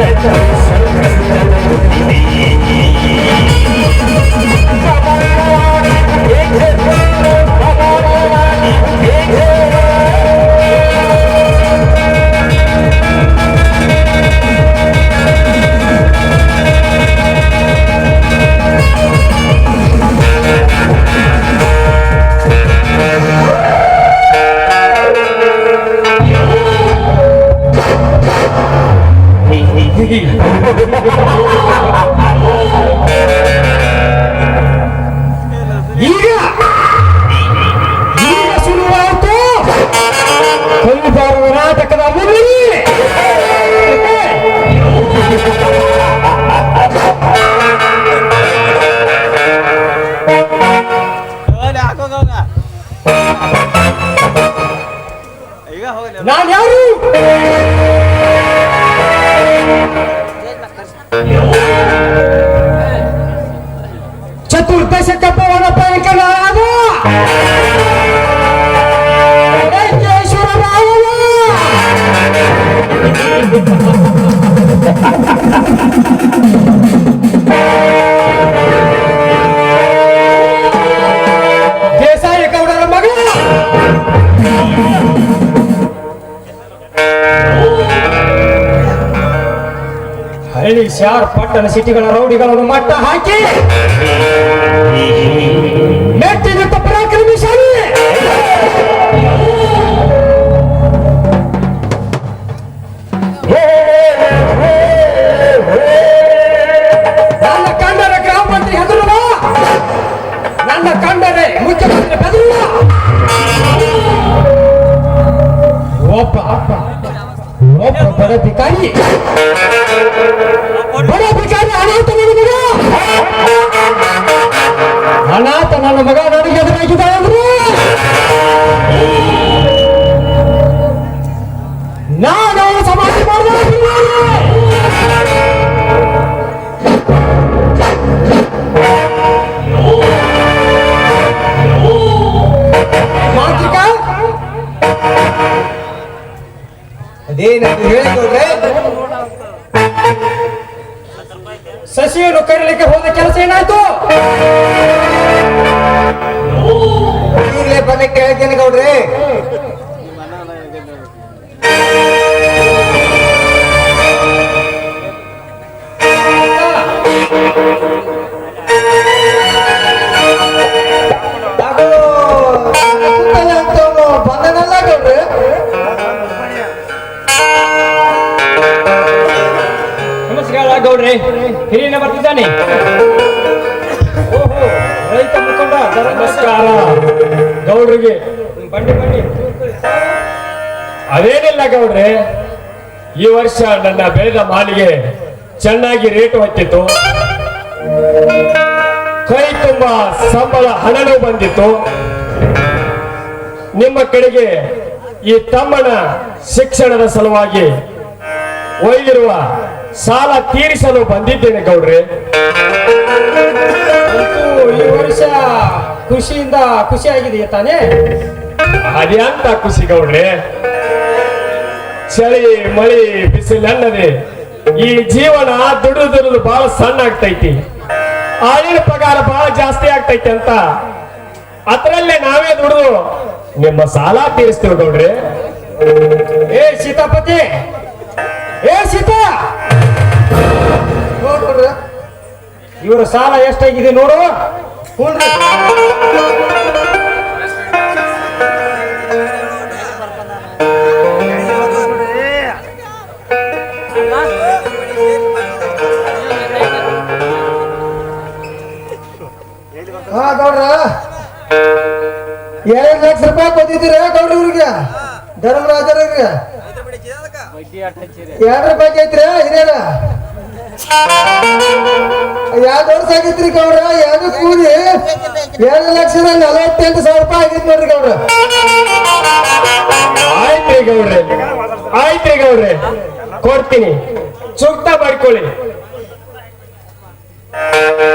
在城市里。Sí. ಹಳ್ಳಿ ಶಾರ್ ಪಟ್ಟಣ ಸಿಟಿಗಳ ರೌಡಿಗಳನ್ನು ಮಟ್ಟ ಹಾಕಿ? ಮೆಟ್ಟಿನಿಂದ ಪರಾಕ್ರಮಿಸಾರಿ ನನ್ನ ಕಂಡರೆ ಗ್ರಾಮ ನನ್ನ ಮುಖ್ಯಮಂತ್ರಿ ಬೆದರುವ? ಒಬ್ಬ ಒಬ್ಬ ಬಡ ಭಿಕಾರಿ ಬಡ ಭಿಕಾರಿ ಅನಾಥ ನನ್ನ ಮಗ ಅನಾಥ ನನ್ನ ಮಗ ನನಗೆ ಎದುರಾಗಿದ್ದಾನೆ ಅಂದ್ರೆ? ಅದೇನದು ಹೇಳಿಕೊಂಡ್ರೆ ಸಸಿಯನ್ನು ಕರೀಲಿಕ್ಕೆ ಹೋದ ಕೆಲಸ ಏನಾಯ್ತು? ಇಲ್ಲೇ ಕೇಳ್ತೇನೆ ಗೌಡ್ರಿ ಗೌಡ್ರೆ? ಅದು ಹಿರಿಯನ ಬರ್ತಿದ್ದಾನೆ. ಓಹೋ, ರೈತ ಮುಖಂಡ ನಮಸ್ಕಾರ. ಗೌಡ್ರಿಗೆ ಬನ್ನಿ ಬನ್ನಿ. ಅದೇನಿಲ್ಲ ಗೌಡ್ರೆ, ಈ ವರ್ಷ ನನ್ನ ಬೆಳೆದ ಮಾಲಿಗೆ ಚೆನ್ನಾಗಿ ರೇಟ್ ಹೊತ್ತಿತ್ತು. ಕೈ ತುಂಬ ಸಂಬಳ ಹಣನೂ ಬಂದಿತ್ತು. ನಿಮ್ಮ ಕಡೆಗೆ ಈ ತಮ್ಮನ ಶಿಕ್ಷಣದ ಸಲುವಾಗಿ ಒಯ್ದಿರುವ ಸಾಲ ತೀರಿಸಲು ಬಂದಿದ್ದೇನೆ ಗೌಡ್ರೆ. ಈ ವರ್ಷ ಖುಷಿಯಿಂದ ಖುಷಿ ತಾನೇ? ತಾನೇ ಅದ್ಯಾಂತ ಖುಷಿ ಗೌಡ್ರೆ. ಚಳಿ ಮಳಿ ಬಿಸಿಲಲ್ಲದೆ ಈ ಜೀವನ ದುಡಿದು ದುಡಿದು ಬಹಳ ಸಣ್ಣ ಆಗ್ತೈತಿ ಆಳಿನ ಪಗಾರ ಬಹಳ ಜಾಸ್ತಿ ಆಗ್ತೈತಿ ಅಂತ ಅದರಲ್ಲೇ ನಾವೇ ದುಡಿದು ನಿಮ್ಮ ಸಾಲ ತೀರಿಸ್ತೇವೆ ಗೌಡ್ರೆ. ಏ ಸೀತಾಪತಿ! ಏ ಸೀತಾ! ನೋಡ್ಕೊಡ್ರೆ ಇವರ ಸಾಲ ಎಷ್ಟಾಗಿದೆ ನೋಡು. ಹ್ಞೂನ್ರಿ ಹಾ ಗೌಡ್ರ. ಎರಡು ಲಕ್ಷ ರೂಪಾಯಿ ಕೊಟ್ಟಿದ್ದೀರ ಗೌಡ್ರ ಇವ್ರಿಗೆ? ಧರ್ಮರಾಜರಿಗೆ ಎರಡು ರೂಪಾಯಿ ಐತ್ರಿ ಹಿರಿಯರ? ಎರಡು ವರ್ಷ ಆಗಿತ್ರಿ ಗೌಡ್ರ? ಎರಡು ಕೂಲಿ? ಎರಡು ಲಕ್ಷದ ನಲವತ್ತೆಂಟು ಸಾವಿರ ರೂಪಾಯಿ ಆಗಿತ್ತು ನೋಡ್ರಿ ಗೌಡ್ರ. ಆಯ್ತ್ರಿ ಗೌಡ್ರೆ. ಆಯ್ತ್ರಿ ಗೌಡ್ರೆ. ಕೊಡ್ತೀನಿ. ಸೂಕ್ತ ಮಾಡ್ಕೊಳ್ಳಿ.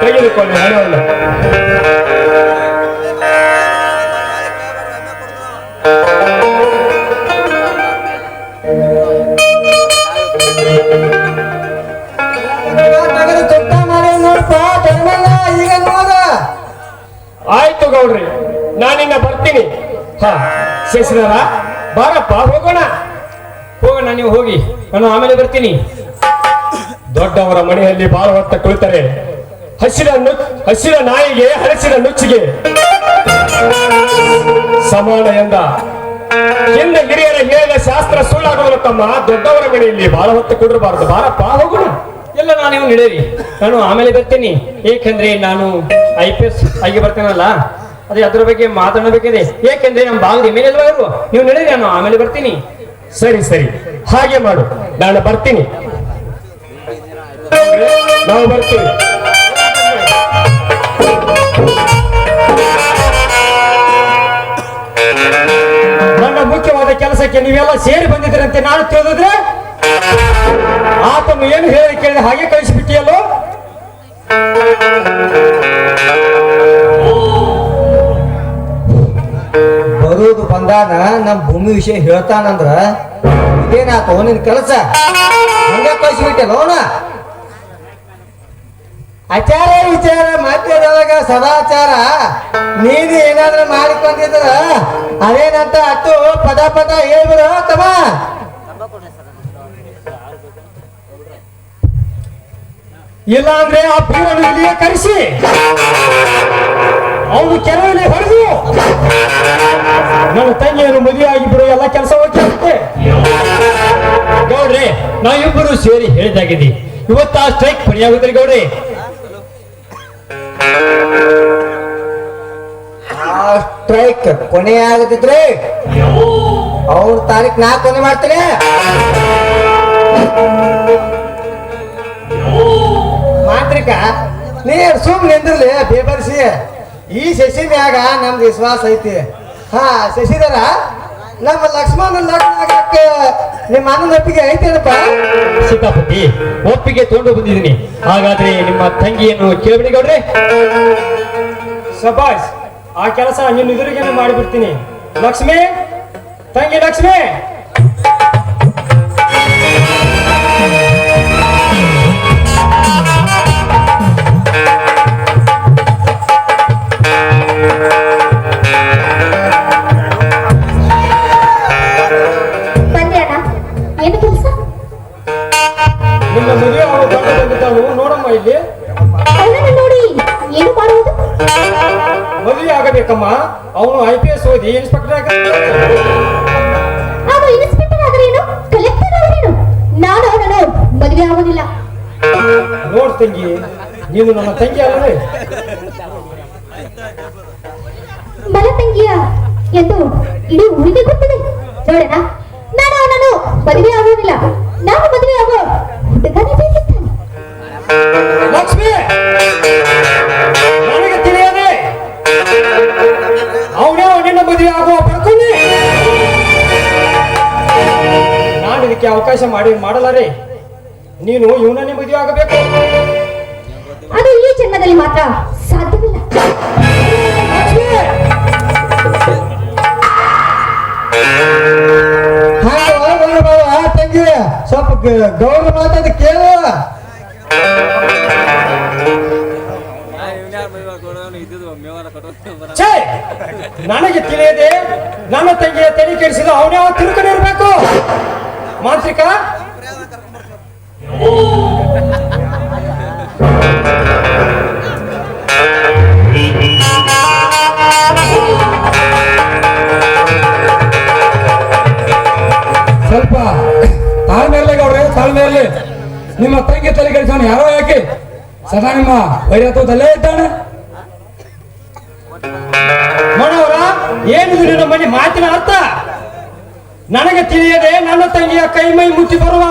ತೆಗೆದುಕೊಳ್ಳಿ, ಹಣವನ್ನು. ಗೌಡ್ರಿ ನಾನಿನ್ನ ಬರ್ತೀನಿ. ಹಾ. ಬಾರಪ್ಪ ಹೋಗೋಣ. ಹೋಗೋಣ ನೀವು ಹೋಗಿ. ನಾನು ಆಮೇಲೆ ಬರ್ತೀನಿ. ದೊಡ್ಡವರ ಮನೆಯಲ್ಲಿ ಬಾಳ ಹೊತ್ತ ಕುಳಿತರೆ. ಹಸಿರ ಹಸಿರ ನಾಯಿಗೆ ಹರಸಿದ ನುಚ್ಚಿಗೆ. ಸಮಾನ ಎಂದ. ಹಿಂದೆ ಹಿರಿಯರ ಹೇಳಿದ ಶಾಸ್ತ್ರ ಸುಳ್ಳಾಗುವುದು ತಮ್ಮ. ದೊಡ್ಡವರ ಮನೆಯಲ್ಲಿ ಬಾಳ ಹೊತ್ತು ಕುಡಿರಬಾರದು ಬಾರಪ್ಪ ಹೋಗೋಣ. ಎಲ್ಲ ನಾನು ನಡೆಯಿರಿ ನಾನು ಆಮೇಲೆ ಬರ್ತೀನಿ. ಏಕೆಂದ್ರೆ ನಾನು ಐ ಪಿ ಎಸ್ ಆಗಿ ಬರ್ತೇನಲ್ಲ. ಅದೇ ಅದ್ರ ಬಗ್ಗೆ ಮಾತಾಡಬೇಕಿದೆ ಏಕೆಂದ್ರೆ ನಮ್ಮ ಭಾಗದ ಮೇಲೆ ಅಲ್ವಾ ನೀವು ನಡೀರಿ ನಾನು ಆಮೇಲೆ ಬರ್ತೀನಿ. ಸರಿ ಸರಿ. ಹಾಗೆ ಮಾಡು. ನಾನು ಬರ್ತೀನಿ. ನಾವು ಬರ್ತೀವಿ. ನನ್ನ ಮುಖ್ಯವಾದ ಕೆಲಸಕ್ಕೆ ನೀವೆಲ್ಲ ಸೇರಿ ಬಂದಿದ್ದೀರಂತೆ. ನಾನು ತಿಳಿದ್ರೆ ಆತನು ಏನು ಹೇಳಿ ಕೇಳಿದ ಹಾಗೆ ಕಳಿಸಿಬಿಟ್ಟಿಯಲ್ಲೋ? ಬಂದಾನ ನಮ್ಮ ಭೂಮಿ ವಿಷಯ ಹೇಳ್ತಾನಂದ್ರ ಇದೇನಾತ ನಿನ್ ಕೆಲಸ? ಹಂಗ ಕಳಿಸ್ಬಿಟ್ಟೆ ಅವನ ಆಚಾರ ವಿಚಾರ, ಮಧ್ಯದೊಳಗ ಸದಾಚಾರ. ನೀನು ಏನಾದ್ರೂ ಮಾಡಿಕೊಂಡಿದ್ರ, ಅದೇನಂತ ಅಟ್ಟು ಪದ ಪದ ಹೇಳ್ಬಿಡು, ತಮ್ಮ. ಇಲ್ಲ ಅಂದ್ರೆ ಆ ಇಲ್ಲಿಯೇ ಕರೆಸಿ. ಅವನು ಕೆರೆಯಲ್ಲಿ ಹೊಡೆದು ನನ್ನ ತಂಗಿಯನ್ನು ಮದುವೆ ಆಗಿಬಿಡು ಎಲ್ಲ ಕೆಲಸ ಹೋಗ್ತಿರುತ್ತೆ ಗೌಡ್ರೆ, ನಾವಿಬ್ಬರು ಸೇರಿ ಹೇಳಿದಾಗಿದೆ ಇವತ್ತು ಆ ಸ್ಟ್ರೈಕ್ ಪಣಿಯಾಗುತ್ತಾರೆ ಗೌಡ್ರೆ? ಆ ಸ್ಟ್ರೈಕ್ ಕೊನೆ ಆಗದಿದ್ರೆ ಅವ್ರ ತಾರೀಕ್ ನಾ ಕೊನೆ ಮಾಡ್ತೀನಿ ಮಾತ್ರಿಕ ನೀರ್ ಸುಮ್ಮನೆ ನಿಂದಿರ್ಲಿ, ಬೇಬರ್ಸಿ. ಈ ಶಶಿ ಮ್ಯಾಗ ನಮ್ದು ವಿಶ್ವಾಸ ಐತಿ. ಹಾ ಶಶಿಧರ ನಮ್ಮ ಲಕ್ಷ್ಮಣ ಲಗ್ನ ಆಗಕ್ಕೆ ನಿಮ್ಮ ಅಣ್ಣನ ಒಪ್ಪಿಗೆ ಐತೇನಪ್ಪ? ಸೀತಾಪತಿ ಒಪ್ಪಿಗೆ ತಗೊಂಡು ಬಂದಿದ್ದೀನಿ. ಹಾಗಾದ್ರೆ ನಿಮ್ಮ ತಂಗಿಯನ್ನು ಕೇಳಬೇಡಿ ಗೌಡ್ರೆ. ಸಬಾಸ್ ಆ ಕೆಲಸ ನಿನ್ನ ಎದುರಿಗೇನೆ ಮಾಡಿಬಿಡ್ತೀನಿ. ಲಕ್ಷ್ಮಿ ತಂಗಿ ಲಕ್ಷ್ಮಿ! ಇಲ್ಲಿ ಅವನನ್ನು ನೋಡಿ ಏನು ಮಾಡುವುದು? ಮದುವೆ ಆಗಬೇಕಮ್ಮ. ಅವನು ಐ ಪಿ ಎಸ್ ಓದಿ ಇನ್ಸ್ಪೆಕ್ಟರ್ ಆಗ ಅವನು ಇನ್ಸ್ಪೆಕ್ಟರ್ ಆದರೇನು ಕಲೆಕ್ಟರ್ ಆದರೇನು ನಾನು ಅವನನ್ನು ಮದುವೆ ಆಗೋದಿಲ್ಲ ನೋಡ್ ತಂಗಿ ನೀನು ನನ್ನ ತಂಗಿ ಅಲ್ಲವೇ ಬಲ ತಂಗಿಯ ಎಂದು ಇಡೀ ಊರಿಗೆ ಗೊತ್ತಿದೆ. ನೋಡೋಣ ನಾನು ಅವನನ್ನು ಮದುವೆ ಆಗುವುದಿಲ್ಲ. ನಾನು ಮದುವೆ ಆಗೋ ಅವಕಾಶ ಮಾಡಿ ಮಾಡಲಾರೆ. ನೀನು ಇವನನ್ನೇ ಮದುವೆ ಆಗಬೇಕು. ಅದು ಈ ಜನ್ಮದಲ್ಲಿ ಮಾತ್ರ ಸಾಧ್ಯವಿಲ್ಲ. ತಂಗಿ ಸ್ವಲ್ಪ ಗೌರವ ಮಾತಾಡಿ ಕೇಳು. ನನಗೆ ತಿಳಿಯದೆ ನನ್ನ ತಂಗಿಯ ತಲೆ ಕೆಡಿಸಿದ ಅವನೇ ಅವ ಮಾಂತ್ರಿಕ ಸ್ವಲ್ಪ ತಾಳ್ಮೆಯಲ್ಲೇ ಗೌಡ್ರೆ ತಾಳ್ಮೆಯಲ್ಲಿ ನಿಮ್ಮ ತಂಗಿ ತಲೆ ಯಾರೋ ಯಾಕೆ? ಸದಾ ನಿಮ್ಮ ವೈರತ್ವದಲ್ಲೇ ಇದ್ದಾನೆ. ಮನೋರ ಏನಿದು ನಿನ್ನ ಮನೆ ಮಾತಿನ ಅರ್ಥ? ನನಗೆ ತಿಳಿಯದೆ ನನ್ನ ತಂಗಿಯ ಕೈ ಮೈ ಮುಚ್ಚಿ ಬರುವ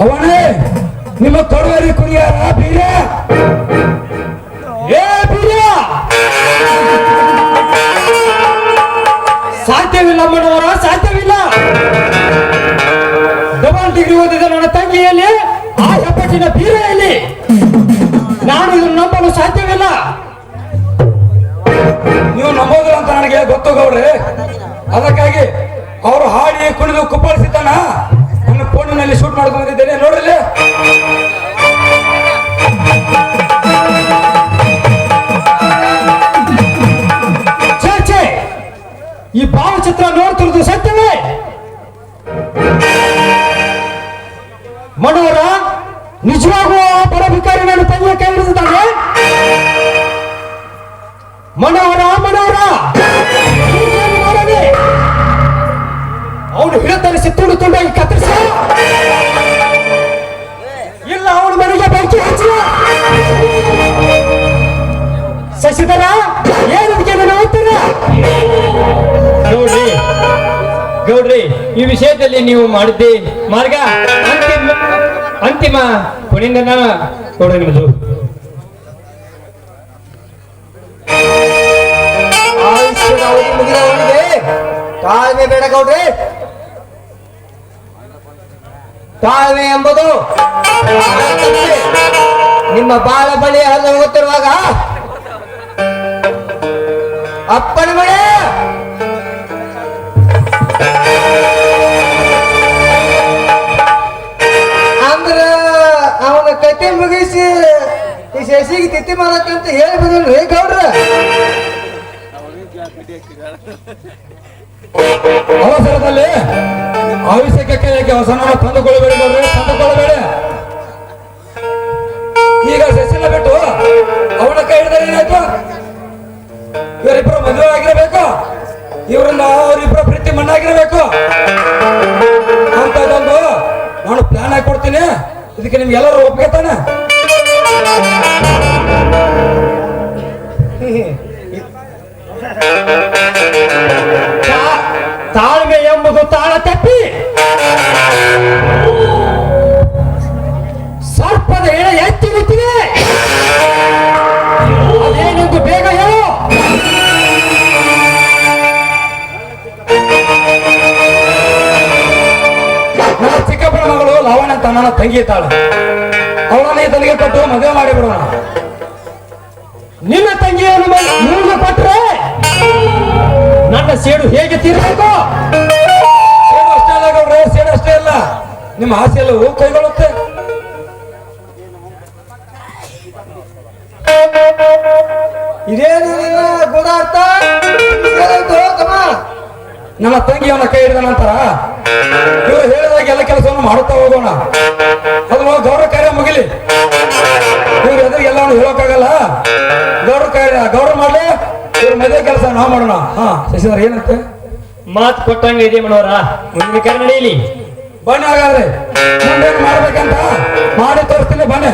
ಅವನೇ ನಿಮ್ಮ ಕೊಡುವರಿ ಕುರಿಯಾರ ಬೀರ. ಶಶಿಧರ ಏನದಕ್ಕೆ ಗೌಡ್ರಿ ಗೌಡ್ರಿ ಈ ವಿಷಯದಲ್ಲಿ ನೀವು ಮಾಡಿದ್ದೆ ಮಾರ್ಗ? ಅಂತಿಮ ಅಂತಿಮ ಕೊನೆಯಿಂದ ನಿಮ್ಮದು. ತಾಳ್ಮೆ ಬೇಡ ಗೌಡ್ರೆ. ತಾಳ್ಮೆ ಎಂಬುದು ನಿಮ್ಮ ಬಾಳ ಬಳಿ ಹರಿದು ಹೋಗುತ್ತಿರುವಾಗ ಅಪ್ಪನ ಮಳೆ ಅಂದ್ರ ಅವನ ಕತೆ ಮುಗಿಸಿ ಈ ಶಶಿಗೆ ತಿತ್ತಿ ಮಾಡಕ್ಕಂತ ಹೇಳಿ ಬಂದಿಲ್ರಿ ಗೌಡ್ರ? ಅವಸರದಲ್ಲಿ ಕೈಯಾಗಿ ಅವಸರನ ತಂದುಕೊಳ್ಳಬೇಡಿ ತಂದುಕೊಳ್ಳಬೇಡಿ. ಈಗ ಸಸಿಲ್ಲ ಬಿಟ್ಟು ಅವನ ಕೈ ಹಿಡಿದ್ರೆ ಏನಾಯ್ತು? ಇವರಿಬ್ಬರು ಮದುವೆ ಆಗಿರಬೇಕು ಇವರನ್ನ ಅವರಿಬ್ಬರ ಪ್ರೀತಿ ಮಣ್ಣಾಗಿರಬೇಕು. ಅಂತದೊಂದು ನಾನು ಪ್ಲಾನ್ ಹಾಕಿ ಕೊಡ್ತೀನಿ. ಇದಕ್ಕೆ ನಿಮ್ಗೆ ಎಲ್ಲರೂ ಒಪ್ಪಿಗೆ ತಾನೆ? ತಾಳ್ಮೆ ಎಂಬುದು ತಾಳ ತಪ್ಪಿ. ಸರ್ಪದ ಎಳೆ ಎತ್ತಿ ನಿಂತಿದೆ ಅದೇನೆಂದು ಬೇಗ ಹೇಳು. ನನ್ನ ಚಿಕ್ಕಪ್ಪನ ಮಗಳು ಲವಣ ಅಂತ ನನ್ನ ತಂಗಿ ಇದ್ದಾಳೆ ಅವಳನ್ನ ತಲೆಗೆ ಕೊಟ್ಟು ಮದುವೆ ಮಾಡಿಬಿಡೋಣ ಸೇಡು ಹೇಗೆ ತೀರ್ಬೇಕು? ಸೇಡು ಅಷ್ಟೇ ಅಲ್ಲ ಗೌಡ್ರೆ, ಸೇಡು ಅಷ್ಟೇ ಅಲ್ಲ. ನಿಮ್ಮ ಆಸೆ ಎಲ್ಲವೂ ಕೈಗೊಳ್ಳುತ್ತೆ. ಇದೇನು ತಮ್ಮ ನನ್ನ ತಂಗಿ ಅವನ ಕೈ ಹಿಡಿದ ನಂತರ ಇವರು ಹೇಳಿದಾಗ ಎಲ್ಲ ಕೆಲಸವನ್ನು ಮಾಡುತ್ತಾ ಹೋಗೋಣ. ಅದು ಗೌರವ ಕಾರ್ಯ ಮುಗಿಲಿ. ಇವ್ರು ಎದುರಿಗೆ ಎಲ್ಲವನ್ನು ಹೇಳೋಕ್ಕಾಗಲ್ಲ. ಗೌರವ ಕಾರ್ಯ ಗೌರವ ಮಾಡ್ಲಿ. ಇವ್ರ ಮದುವೆ ಕೆಲಸ ನಾವು ಮಾಡೋಣ. ಹಾ ಶಶಿಧರ ಏನಂತೆ? ಮಾತು ಕೊಟ್ಟಂಗ ಇದೆ ಮನೋರ. ಮುಂದಿನ ಕರೆ ನಡೀಲಿ ಬನ್ನಿ ಹಾಗಾದ್ರೆ. ಮುಂದೇನು ಮಾಡ್ಬೇಕಂತ? ಮಾಡಿ ತೋರಿಸ್ತೀನಿ ಬನ್ನಿ.